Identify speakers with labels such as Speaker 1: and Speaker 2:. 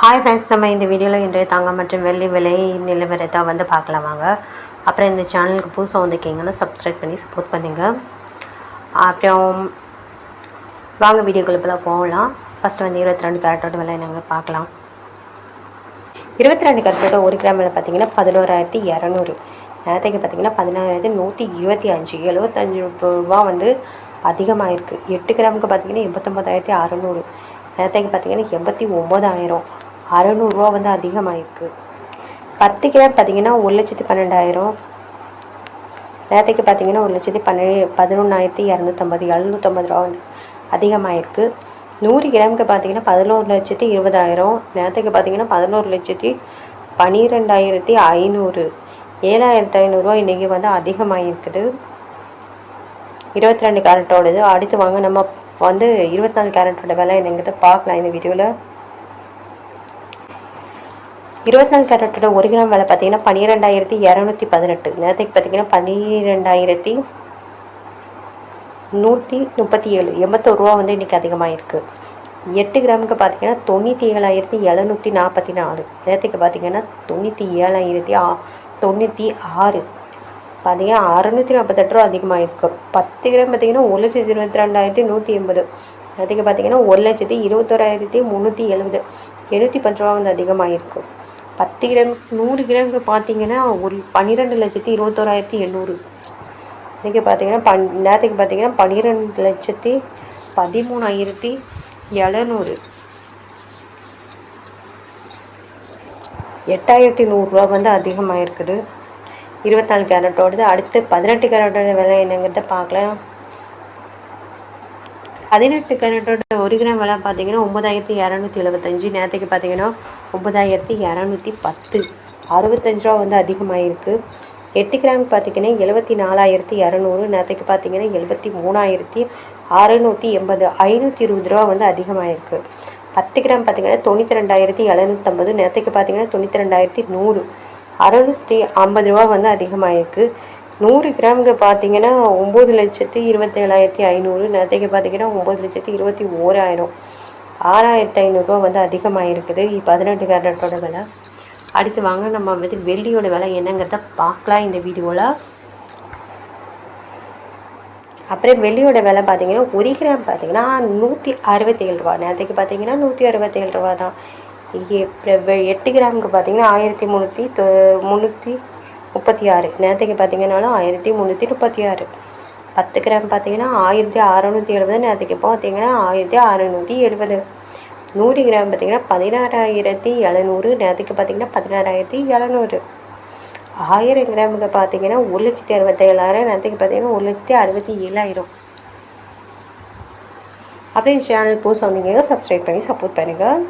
Speaker 1: Hi friends நம்ம இந்த வீடியோவில் இன்றைய தங்கம் மற்றும் வெள்ளி விலை நிலவரத்தை வந்து பார்க்கலாம் வாங்க. அப்புறம் இந்த சேனலுக்கு புதுசாக வந்திருக்கீங்கன்னா சப்ஸ்கிரைப் பண்ணி சப்போர்ட் பண்ணுங்க. அப்புறம் வாங்க வீடியோக்குள்ள போகலாம். ஃபஸ்ட்டு வந்து இருபத்தி ரெண்டு கேரட்டோட விலை நாங்கள் பார்க்கலாம். இருபத்தி ரெண்டு கரட்டோட ஒரு கிராம் விலை பார்த்தீங்கன்னா பதினோராயிரத்தி இரநூறு. நேரத்துக்கு பார்த்தீங்கன்னா பதினாயிரத்தி நூற்றி இருபத்தி அஞ்சு. எழுபத்தஞ்சு ரூபா வந்து அதிகமாக இருக்குது எட்டு கிராமுக்கு பார்த்தீங்கன்னா எண்பத்தொம்பதாயிரத்தி அறநூறு. நேரத்துக்கு பார்த்தீங்கன்னா எண்பத்தி ஒம்பதாயிரம் அறநூறுரூவா வந்து அதிகமாகிருக்கு பத்து கிராம் பார்த்தீங்கன்னா ஒரு லட்சத்தி பன்னெண்டாயிரம். நேரத்துக்கு பார்த்தீங்கன்னா ஒரு லட்சத்தி பன்னெண்டு பதினொன்றாயிரத்தி இரநூத்தம்பது எழுநூற்றம்பது ரூபா வந்து அதிகமாகிருக்கு நூறு கிராமுக்கு பார்த்தீங்கன்னா பதினோரு லட்சத்தி இருபதாயிரம். நேரத்துக்கு பார்த்தீங்கன்னா பதினோரு லட்சத்தி பன்னிரெண்டாயிரத்தி ஐநூறு. ஏழாயிரத்தி ஐநூறுரூவா இன்றைக்கி வந்து அதிகமாகிருக்குது இருபத்தி ரெண்டு கேரட்டோடது. அடுத்து வாங்க நம்ம வந்து இருபத்தி நாலு கேரட்டோட விலை என்னங்கிறத பார்க்கலாம் இந்த வீடியோவில் இருபத்தி நாலு கேரட்டோட ஒரு கிராம் விலை பார்த்தீங்கன்னா பன்னிரெண்டாயிரத்தி இரநூத்தி பதினெட்டு. நேரத்துக்கு பார்த்தீங்கன்னா பன்னிரெண்டாயிரத்தி நூற்றி முப்பத்தி ஏழு எண்பத்தோரு ரூபா வந்து இன்றைக்கி அதிகமாக இருக்குது எட்டு கிராமுக்கு பார்த்தீங்கன்னா தொண்ணூற்றி ஏழாயிரத்தி எழுநூற்றி நாற்பத்தி நாலு நேரத்துக்கு பார்த்தீங்கன்னா தொண்ணூற்றி ஏழாயிரத்தி ஆ தொண்ணூற்றி ஆறு. பார்த்தீங்கன்னா அறநூற்றி நாற்பத்தெட்டு ரூபா அதிகமாக இருக்குது பத்து கிராம் பார்த்தீங்கன்னா ஒரு லட்சத்தி இருபத்தி ரெண்டாயிரத்தி நூற்றி எண்பது. அதுக்கு பார்த்தீங்கன்னா ஒரு லட்சத்தி இருபத்தோராயிரத்தி முந்நூற்றி எழுபது. எழுநூற்றி பத்து ரூபா வந்து அதிகமாக இருக்குது பத்து கிராம் நூறு கிராமுக்கு பார்த்தீங்கன்னா ஒரு பன்னிரெண்டு லட்சத்தி இருபத்தோராயிரத்தி எண்ணூறு. இன்றைக்கி பார்த்தீங்கன்னா பன் நேரத்துக்கு பார்த்தீங்கன்னா பன்னிரெண்டு லட்சத்தி பதிமூணாயிரத்தி எழுநூறு. எட்டாயிரத்தி நூறுரூவா வந்து அதிகமாக இருக்குது இருபத்தாலு கேரட்டோடது அடுத்து பதினெட்டு கேரட்டோட விலை என்னங்கிறத பார்க்கலாம். பதினெட்டு கேரட்டோட ஒரு கிராம் விலை பார்த்தீங்கன்னா ஒம்பதாயிரத்தி இரநூத்தி எழுபத்தஞ்சு நேரத்துக்கு பார்த்தீங்கன்னா ஒம்பதாயிரத்தி இரநூத்தி பத்து. அறுபத்தஞ்சு ரூபா வந்து அதிகமாகிருக்கு எட்டு கிராம் பார்த்தீங்கன்னா எழுபத்தி நாலாயிரத்தி இரநூறு. நேரத்துக்கு பார்த்தீங்கன்னா எழுபத்தி மூணாயிரத்தி அறநூற்றி எண்பது. ஐநூற்றி இருபது ரூபா வந்து அதிகமாகிருக்கு பத்து கிராம் பார்த்தீங்கன்னா தொண்ணூற்றி ரெண்டாயிரத்தி எழுநூற்றம்பது நேரத்துக்கு பார்த்தீங்கன்னா தொண்ணூற்றி ரெண்டாயிரத்தி நூறு. அறநூற்றி ஐம்பது ரூபா வந்து அதிகமாகிருக்கு நூறு கிராமுக்கு பார்த்தீங்கன்னா ஒம்பது லட்சத்தி இருபத்தேழாயிரத்தி ஐநூறு நேரத்துக்கு பார்த்தீங்கன்னா ஒம்பது லட்சத்தி இருபத்தி ஓராயிரம். ஆறாயிரத்தி ஐநூறுரூவா வந்து அதிகமாக இருக்குது பதினெட்டு கேரட்டோட விலை. அடுத்து வாங்க நம்ம வந்து வெள்ளியோட விலை என்னங்கிறத பார்க்கலாம் இந்த வீடியோவில் அப்புறம் வெள்ளியோட விலை பார்த்தீங்கன்னா ஒரு கிராம் பார்த்தீங்கன்னா நூற்றி அறுபத்தேழு ரூபா. நேரத்துக்கு பார்த்தீங்கன்னா நூற்றி அறுபத்தேழு ரூபா தான். எட்டு கிராமுக்கு பார்த்தீங்கன்னா ஆயிரத்தி முந்நூற்றி தொ முந்நூற்றி முப்பத்தி ஆறு. நேரத்துக்கு பார்த்தீங்கன்னாலும் ஆயிரத்தி முந்நூற்றி முப்பத்தி ஆறு. பத்து கிராம் பார்த்தீங்கன்னா ஆயிரத்தி அறநூற்றி எழுபது. நேரத்துக்கு பார்த்தீங்கன்னா ஆயிரத்தி அறநூற்றி எழுபது. நூறு கிராம் பார்த்தீங்கன்னா பதினாறாயிரத்தி எழுநூறு. நேரத்துக்கு பார்த்தீங்கன்னா பதினாறாயிரத்தி எழுநூறு. ஆயிரம் கிராமுக்கு பார்த்தீங்கன்னா ஒரு லட்சத்தி அறுபத்தேழாயிரம். நேரத்துக்கு பார்த்தீங்கன்னா ஒரு லட்சத்தி அறுபத்தி ஏழாயிரம். அப்படின்னு சேனல் போஸ்ட் வந்தீங்கன்னா சப்ஸ்கிரைப் பண்ணி சப்போர்ட் பண்ணுங்கள்